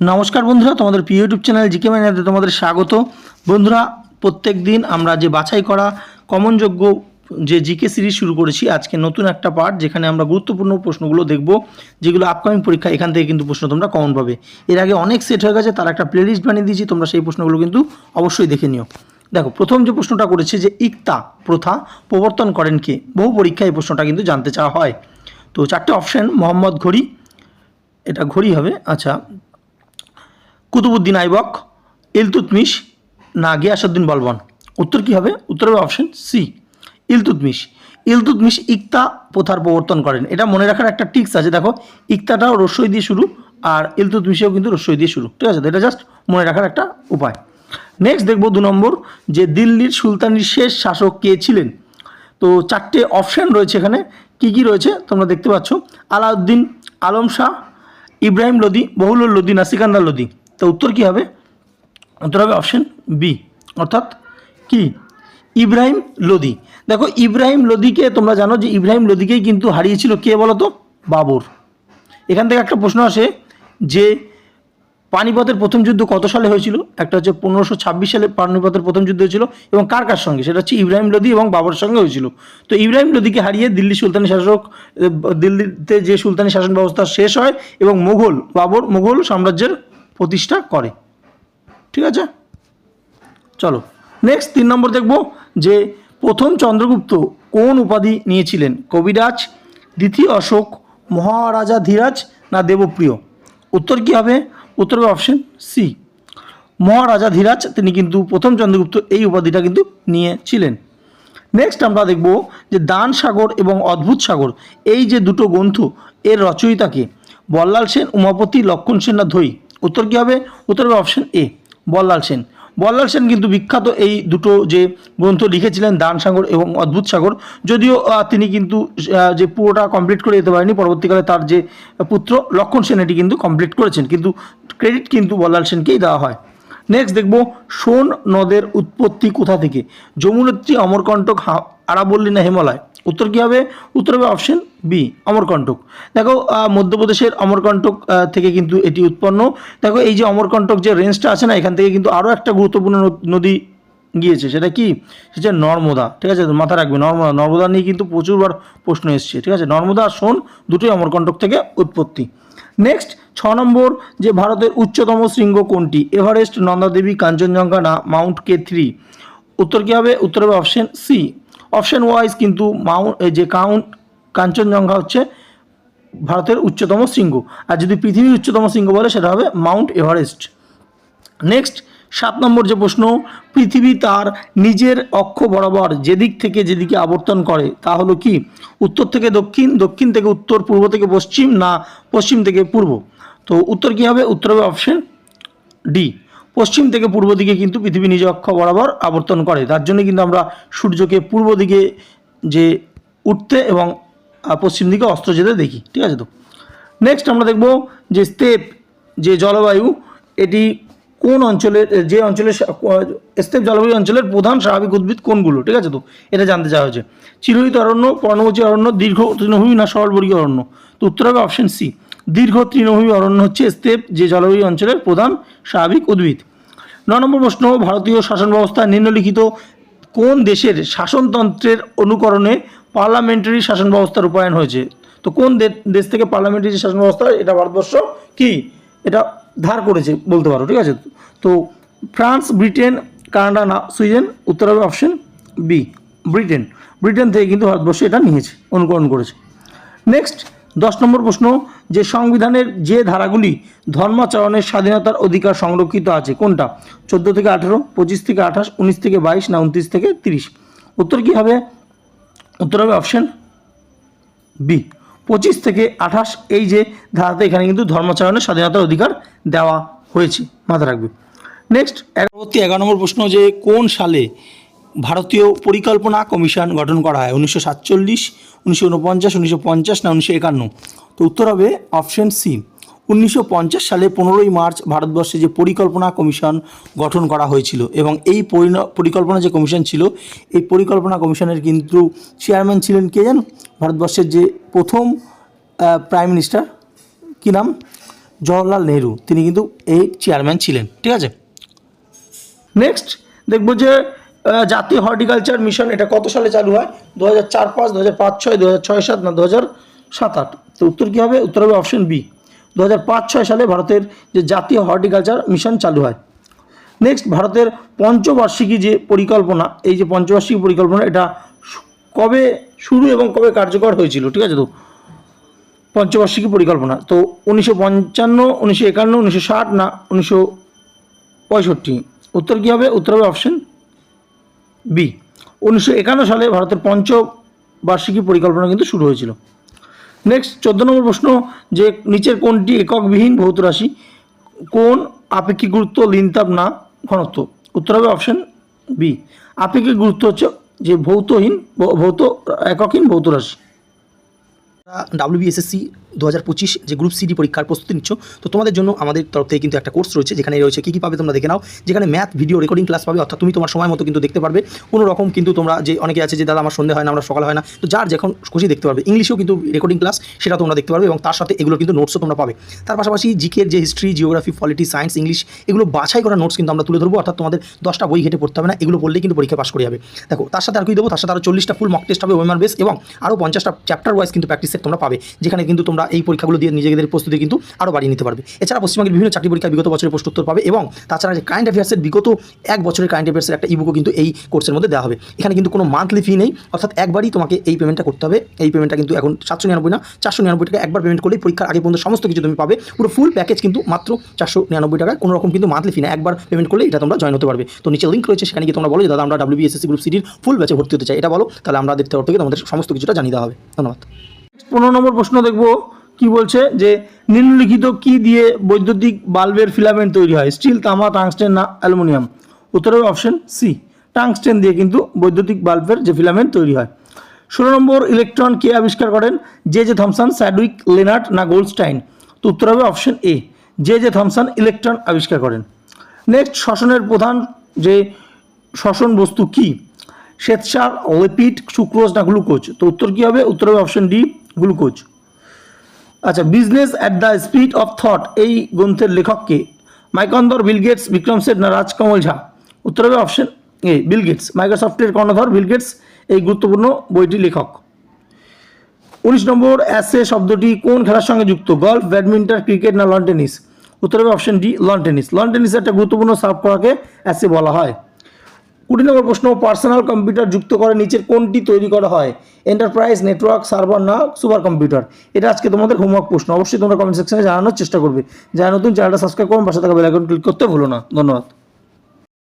নমস্কার বন্ধুরা, তোমাদের প্রিয় ইউটিউব চ্যানেল জিকে ম্যানাতে তোমাদের স্বাগত। বন্ধুরা প্রত্যেক দিন আমরা যে বাছাই করা কমনযোগ্য যে জিকে সিরিজ শুরু করেছি, আজকে নতুন একটা পার্ট যেখানে আমরা গুরুত্বপূর্ণ প্রশ্নগুলো দেখব, যেগুলো আপকামিং পরীক্ষা এখান থেকে কিন্তু প্রশ্ন তোমরা কমন পাবে। এর আগে অনেক সেট হয়ে গেছে, তার একটা প্লেলিস্ট বানিয়ে দিয়েছি, তোমরা সেই প্রশ্নগুলো কিন্তু অবশ্যই দেখে নিও। দেখো, প্রথম যে প্রশ্নটা করেছে যে ইকতা প্রথা প্রবর্তন করেন কে? বহু পরীক্ষায় এই প্রশ্নটা কিন্তু জানতে চাওয়া হয়। তো চারটে অপশন মোহাম্মদ ঘড়ি, এটা ঘড়ি হবে আচ্ছা কুতুবুদ্দিন আইবক, ইলতুতমিশ না গিয়াসুদ্দিন বলবন। উত্তর কী হবে? উত্তর হবে অপশন সি ইলতুতমিশ। ইলতুতমিশ ইকতা প্রথার প্রবর্তন করেন। এটা মনে রাখার একটা টিক্স আছে। দেখো, ইকতাটাও রস্যই দিয়ে শুরু আর ইলতুতমিশেও কিন্তু রস্যই দিয়ে শুরু। ঠিক আছে? এটা জাস্ট মনে রাখার একটা উপায়। নেক্সট দেখব দু নম্বর, যে দিল্লির সুলতানির শেষ শাসক কে ছিলেন? তো চারটে অপশান রয়েছে এখানে। কি কি রয়েছে? তোমরা দেখতে পাচ্ছ। আলাউদ্দিন আলম শাহ, ইব্রাহিম লোদি বহুলুল লোদি না সিকান্দার লোদি তো উত্তর কী হবে? উত্তর হবে অপশন বি অর্থাৎ কি? ইব্রাহিম লোদি। দেখো, ইব্রাহিম লোদিকে তোমরা জানো যে ইব্রাহিম লোদিকেই কিন্তু হারিয়েছিল কে বলো তো বাবর। এখান থেকে একটা প্রশ্ন আসে যে পানিপথের প্রথম যুদ্ধ কত সালে হয়েছিল? একটা হচ্ছে পনেরোশো ছাব্বিশ সালে পানিপথের প্রথম যুদ্ধ হয়েছিল এবং কার কার সঙ্গে? সেটা হচ্ছে ইব্রাহিম লোদি এবং বাবর সঙ্গে হয়েছিল। তো ইব্রাহিম লোদিকে হারিয়ে দিল্লি সুলতানি শাসক দিল্লিতে যে সুলতানি শাসন ব্যবস্থা শেষ হয় এবং মুঘল, বাবর, মুঘল সাম্রাজ্যের প্রতিষ্ঠা করে। ঠিক আছে? চলো নেক্সট তিন নম্বর দেখব যে প্রথম চন্দ্রগুপ্ত কোন উপাধি নিয়েছিলেন? কবিরাজ, দ্বিতীয় অশোক, মহারাজা ধীরাজ না দেবপ্রিয়? উত্তর কী হবে? উত্তর হবে অপশন সি মহারাজা ধীরাজ, তিনি কিন্তু প্রথম চন্দ্রগুপ্ত এই উপাধিটা কিন্তু নিয়েছিলেন। নেক্সট আমরা দেখব যে দান সাগর এবং অদ্ভুত সাগর, এই যে দুটো গ্রন্থ, এর রচয়িতাকে বল্লাল সেন, উমাপতি, লক্ষণ সেন না ধৈ উত্তর কী হবে? উত্তর হবে অপশন এ বল্লাল সেন। বল্লাল সেন কিন্তু বিখ্যাত এই দুটো যে গ্রন্থ লিখেছিলেন, দান সাগর এবং অদ্ভুত সাগর। যদিও তিনি কিন্তু যে পুরোটা কমপ্লিট করে যেতে পারেনি, পরবর্তীকালে তার যে পুত্র লক্ষণ সেন, এটি কিন্তু কমপ্লিট করেছেন। কিন্তু ক্রেডিট কিন্তু বল্লাল সেনকেই দেওয়া হয়। নেক্সট দেখব, সোন নদের উৎপত্তি কোথা থেকে? যমুনেত্রী, অমরকণ্টক আরাবল্লী না হিমালয়? উত্তর কী হবে? উত্তর হবে অপশন বি অমরকণ্টক। দেখো মধ্যপ্রদেশের অমরকণ্টক থেকে কিন্তু এটি উৎপন্ন। দেখো, এই যে অমরকণ্টক যে রেঞ্জটা আছে না, এখান থেকে কিন্তু আরও একটা গুরুত্বপূর্ণ নদী গিয়েছে, সেটা কি? সেটা নর্মদা, ঠিক আছে? মাথা রাখবে, নর্মদা নর্মদা নিয়ে কিন্তু প্রচুরবার প্রশ্ন এসছে, ঠিক আছে? নর্মদা আর সোন দুটোই অমরকণ্টক থেকে উৎপত্তি। নেক্সট ছ নম্বর, যে ভারতের উচ্চতম শৃঙ্গ কোনটি? এভারেস্ট নন্দাদেবী কাঞ্চনজঙ্ঘা না, মাউন্ট কে থ্রি উত্তর কী হবে? উত্তর হবে অপশন সি অপশন ওয়াইজ কিন্তু মাউন্ট যে কাউন্ট কাঞ্চনজঙ্ঘা হচ্ছে ভারতের উচ্চতম শৃঙ্গ। আর যদি পৃথিবীর উচ্চতম শৃঙ্গ বলে, সেটা হবে মাউন্ট এভারেস্ট নেক্সট সাত নম্বর যে প্রশ্ন, পৃথিবী তার নিজের অক্ষ বরাবর যেদিক থেকে যেদিকে আবর্তন করে, তা হলো কি? উত্তর থেকে দক্ষিণ দক্ষিণ থেকে উত্তর, পূর্ব থেকে পশ্চিম, না পশ্চিম থেকে পূর্ব? তো উত্তর কী হবে? উত্তর হবে অপশন ডি, পশ্চিম থেকে পূর্ব দিকে কিন্তু পৃথিবী নিজ অক্ষ বরাবর আবর্তন করে। তার জন্য কিন্তু আমরা সূর্যকে পূর্ব দিকে যে উঠতে এবং পশ্চিম দিকে অস্ত্র যেতে দেখি, ঠিক আছে তো? নেক্সট আমরা দেখব যে স্টেপ যে জলবায়ু, এটি কোন অঞ্চলের, যে অঞ্চলের স্টেপ জলবায়ু অঞ্চলের প্রধান স্বাভাবিক উদ্ভিদ কোনগুলো, ঠিক আছে তো? এটা জানতে চাওয়া হয়েছে। চিরহিত অরণ্য পর্ণমোচী অরণ্য, দীর্ঘ তৃণভূমি না সরলবর্গীয় অরণ্য। তো উত্তর হবে অপশন সি দীর্ঘ তৃণভূমি অরণ্য হচ্ছে স্তেপ যে জলবায়ু অঞ্চলের প্রধান স্বাভাবিক উদ্ভিদ। ন নম্বর প্রশ্ন, ভারতীয় শাসন ব্যবস্থা নিম্নলিখিত কোন দেশের শাসনতন্ত্রের অনুকরণে পার্লামেন্টারি শাসন ব্যবস্থা রূপায়ণ হয়েছে? তো কোন দেশ থেকে পার্লামেন্টারি শাসন ব্যবস্থা, এটা ভারতবর্ষ কি? এটা ধার করেছে, বলতে পারো, ঠিক আছে? তো ফ্রান্স, ব্রিটেন, কানাডা, না, সুইডেন, উত্তর হবে অপশন বি, ব্রিটেন। ব্রিটেন থেকে কিন্তু ভারতবর্ষ এটা নিয়েছে, অনুকরণ করেছে। নেক্সট দশ নম্বর প্রশ্ন, যে সংবিধানের যে ধারাগুলি ধর্মাচরণের স্বাধীনতার অধিকার সংরক্ষিত আছে, কোনটা? চোদ্দ থেকে আঠেরো, পঁচিশ থেকে আঠাশ, উনিশ থেকে বাইশ না উনত্রিশ থেকে তিরিশ? উত্তর কী হবে? উত্তর হবে অপশন বি। পঁচিশ থেকে আঠাশ, এই যে ধারাতে এখানে কিন্তু ধর্মাচরণের স্বাধীনতার অধিকার দেওয়া হয়েছে মাথা রাখবে। নেক্সট পরবর্তী এগারো নম্বর প্রশ্ন যে কোন সালে ভারতীয় পরিকল্পনা কমিশন গঠন করা হয় উনিশশো সাতচল্লিশ, উনিশশো উনপঞ্চাশ উনিশশো পঞ্চাশ না উনিশশো একান্ন। তো উত্তর হবে অপশন সি। উনিশশো পঞ্চাশ সালে পনেরোই মার্চ ভারতবর্ষে যে পরিকল্পনা কমিশন গঠন করা হয়েছিল এবং এই পরিকল্পনা যে কমিশন ছিল, এই পরিকল্পনা কমিশনের কিন্তু চেয়ারম্যান ছিলেন কে জান ভারতবর্ষের যে প্রথম প্রাইম মিনিস্টার, কী নাম? জওয়াহরলাল নেহরু। তিনি কিন্তু এই চেয়ারম্যান ছিলেন। ঠিক আছে? নেক্সট দেখব যে জাতীয় হর্টিকালচার মিশন, এটা কত সালে চালু হয়? দু হাজার চার পাঁচ দু হাজার পাঁচ ছয় দু হাজার ছয় সাত না দু হাজার সাত আট। তো উত্তর কী হবে? উত্তর হবে অপশন বি দু হাজার পাঁচ ছয় সালে ভারতের যে জাতীয় হর্টিকালচার মিশন চালু হয়। নেক্সট ভারতের পঞ্চবার্ষিকী যে পরিকল্পনা, এই যে পঞ্চবার্ষিকী পরিকল্পনা, এটা কবে শুরু এবং কবে কার্যকর হয়েছিল? ঠিক আছে তো? পঞ্চবার্ষিকী পরিকল্পনা। তো উনিশশো পঞ্চান্ন, উনিশশো একান্ন, উনিশশো ষাট না, উনিশশো পঁয়ষট্টি। উত্তর কী হবে? উত্তর হবে অপশন বি, উনিশশো একান্ন সালে ভারতের পঞ্চবার্ষিকী পরিকল্পনা কিন্তু শুরু হয়েছিল। নেক্সট চোদ্দ নম্বর প্রশ্ন, যে নিচের কোনটি এককবিহীন ভৌত রাশি? কোন আপেক্ষিক গুরুত্ব লিনতাপ না ঘনত্ব? উত্তর হবে অপশন বি। আপেক্ষিক গুরুত্ব হচ্ছে যে ভৌতহীন, ভৌত, এককহীন ভৌত রাশি। ডাব্লিউবিএসএসসি দু হাজার পঁচিশ যে গ্রুপ সিডি পরীক্ষার প্রস্তুতি নিচ্ছ, তো তোমাদের জন্য আমাদের তরফ থেকে কিন্তু একটা কোর্স রয়েছে, যেখানে রয়েছে কী কী পাবে তোমরা দেখে নাও। যেখানে ম্যাথ ভিডিও রেকর্ডিং ক্লাস পাবে, অর্থাৎ তুমি তোমার সময় মতো কিন্তু দেখতে পারবে। কোনো রকম কিন্তু তোমরা যে অনেকে আছে যে, দাদা, আমার সন্ধে হয় না, আমরা সকাল হয় না, তো যার যখন খুশি দেখতে পারবে। ইংলিশেও কিন্তু রেকর্ডিং ক্লাস সেটা তোমরা দেখতে পারবে এবং তার সাথে এগুলো কিন্তু নোটসও তোমরা পাবে। তার পাশাপাশি জিকের যে history geography polity science English এগুলো বাছাই করা নোটস কিন্তু আমরা তুলে ধরবো। অর্থাৎ তোমাদের দশটা বই ঘেটে পড়তে হবে না, এগুলো পড়লেই কিন্তু পরীক্ষা পাস করে যাবে। দেখো, তার সাথে আর কি দেবো? তার সাথে আরও চল্লিশটা ফুল মক টেস্ট হবে ওয়েমার বেস এবং আরও পঞ্চাশটা চ্যাপ্টার ওয়াইজ কিন্তু প্র্যাকটিস সেট তোমরা পাবে, যেখানে কিন্তু তোমরা এই পরীক্ষাগুলো দিয়ে নিজেদের প্রস্তুতি কিন্তু আরও বাড়িয়ে নিতে পারবে। এছাড়া পশ্চিমবঙ্গের বিভিন্ন চাকরি পরীক্ষার বিগত বছরের প্রশ্ন উত্তর পাবে এবং তাছাড়া যে কারেন্ট অ্যাফেয়ার্সের বিগত এক বছরের কারেন্ট অ্যাফেয়ার্সের একটা ইবুকও কিন্তু এই কোর্সের মধ্যে দেওয়া হবে। এখানে কিন্তু কোনো মান্থলি ফি নেই, অর্থাৎ একবারই তোমাকে এই পেমেন্টটা করতে হবে। এই পেমেন্টটা কিন্তু এখন সাতশো নিরানব্বই না, চারশো নিরানব্বই টাকা একবার পেমেন্ট করলেই পরীক্ষার আগে পর্যন্ত সমস্ত কিছু তুমি পাবে। পুরো ফুল প্যাকেজ কিন্তু মাত্র চারশো নিরানব্বই টাকা কোনো রকম কিন্তু মান্থলি ফি না একবার পেমেন্ট করলে এটা তোমরা জয়েন হতে পারবে। তো নিচে লিঙ্ক রয়েছে, সেখানে গিয়ে তোমরা বলো যে, দাদা, আমরা ডাব্লিউবিএসএসসি গ্রুপ সিটির ফুল ব্যাচে ভর্তি হতে চাই। এটা বলো, তাহলে আমাদের তরফ থেকে তোমাদের সমস্ত কিছুটা জানিয়ে দেওয়া হবে। ধন্যবাদ। পনেরো নম্বর প্রশ্ন দেখব, কি বলছে যে, নিম্নলিখিত কি দিয়ে বৈদ্যুতিক বাল্বের ফিলামেন্ট তৈরি হয়? স্টিল, তামা, টাংস্টেন না অ্যালুমিনিয়াম? উত্তর হবে অপশন সি। টাংস্টেন দিয়ে কিন্তু বৈদ্যুতিক বাল্বের যে ফিলামেন্ট তৈরি হয়। ষোলো নম্বর ইলেকট্রন কে আবিষ্কার করেন? J J Thomson, Chadwick Lenard না গোল্ডস্টাইন তো উত্তর হবে option A. J J Thomson electron আবিষ্কার করেন। নেক্সট, শ্বসনের প্রধান যে শ্বসন বস্তু কি? শ্বেতসার, লিপিড, সুক্রোজ না গ্লুকোজ? তো উত্তর কী হবে? উত্তর হবে অপশন ডি গ্লুকোজ। আচ্ছা business at the speed of thought এই গ্রন্থের লেখককে মাইকন্দর বিল গেটস, বিক্রম সেট না রাজকমল ঝা? উত্তর হবে অপশন এ বিল গেটস। মাইক্রোসফটের কর্ণধর বিল গেটস, এই গুরুত্বপূর্ণ বইটি লেখক। উনিশ নম্বর অ্যাসে শব্দটি কোন খেলার সঙ্গে যুক্ত? গল্ফ ব্যাডমিন্টন ক্রিকেট না লন টেনিস উত্তর হবে option D lawn tennis lawn tennis একটা গুরুত্বপূর্ণ সার্ভ করাকে অ্যাসে বলা হয়। কুড়ি নম্বর প্রশ্ন পার্সোনাল কম্পিউটার যুক্ত করে নিচের কোনটি তৈরি করা হয়? এন্টারপ্রাইজ নেটওয়ার্ক সার্ভার না সুপার কম্পিউটার এটা আজকে তোমাদের হোমওয়ার্ক প্রশ্ন। অবশ্যই তোমরা কমেন্ট সেকশনে জানানোর চেষ্টা করবে। যারা নতুন, চ্যানেলটা সাবস্ক্রাইব করুন পাশে থাকা বেলাইকন ক্লিক করতে ভুলো না। ধন্যবাদ।